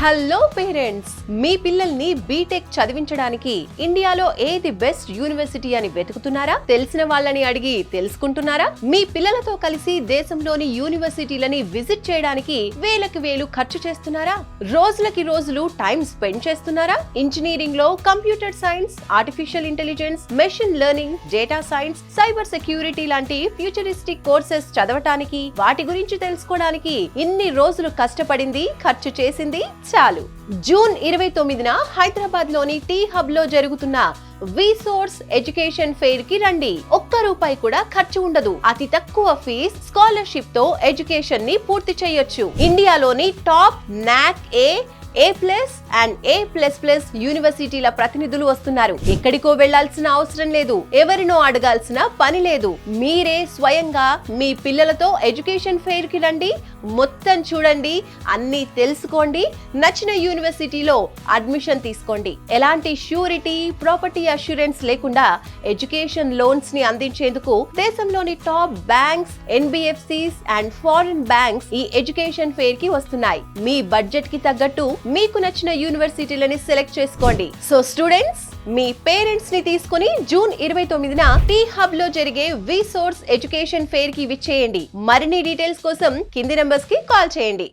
Hello parents మీ పిల్లల్ని BTech చదివించడానికి ఇండియాలో ఏది బెస్ట్ యూనివర్సిటీ అని వెతుకుతున్నారా? తెలిసిన వాళ్ళని అడిగి తెలుసుకుంటున్నారా? మీ పిల్లలతో కలిసి దేశంలోని యూనివర్సిటీలని విజిట్ చేయడానికి వేలకి వేలు ఖర్చు చేస్తున్నారా? రోజులకి రోజులు టైం స్పెండ్ చేస్తున్నారా? ఇంజనీరింగ్లో computer science artificial intelligence machine learning data science cyber security లాంటి ఫ్యూచరిస్టిక్ కోర్సెస్ చదవటానికి వాటి గురించి తెలుసుకోవడానికి ఇన్ని రోజులు కష్టపడింది ఖర్చు చేసింది? చాలు. జూన్ ఇరవై తొమ్మిదిన హైదరాబాద్లోని టీ హబ్లో జరుగుతున్న సోర్స్ ఎడ్యుకేషన్ ఫెయిర్కి రండి. ఒక్క రూపాయి కూడా ఖర్చు ఉండదు. అతి తక్కువ ఫీజ్ స్కాలర్షిప్తో ఎడ్యుకేషన్ని పూర్తి చేయొచ్చు. ఇండియాలోని top NAAC A A plus and A plus plus యూనివర్సిటీల ప్రతినిధులు వస్తున్నారు. ఎక్కడికో వెళ్ళాల్సిన అవసరం లేదు. ఎవరినో అడగాల్సిన పని లేదు. మీరే స్వయంగా మీ పిల్లలతో ఎడ్యుకేషన్ ఫెయిర్కి రండి. మొత్తం చూడండి. అన్ని తెలుసుకోండి. నచ్చిన యూనివర్సిటీలో అడ్మిషన్ తీసుకోండి. ఎలాంటి ష్యూరిటీ ప్రాపర్టీ అష్యూరెన్స్ లేకుండా ఎడ్యుకేషన్ లోన్స్ని అందించేందుకు దేశంలోని top banks NBFCs and foreign banks ఈ ఎడ్యుకేషన్ ఫెయిర్కి వస్తున్నాయి. మీ బడ్జెట్కి తగ్గట్టు మీకు నచ్చిన యూనివర్సిటీలని సెలెక్ట్ చేసుకోండి. సో స్టూడెంట్స్ మీ పేరెంట్స్ని తీసుకుని జూన్ ఇరవై తొమ్మిదిన టీ హబ్లో జరిగే వి సోర్స్ ఎడ్యుకేషన్ ఫెయిర్కి విచ్చేయండి. మరిన్ని డీటెయిల్స్ కోసం కింది నెంబర్స్కి కాల్ చేయండి.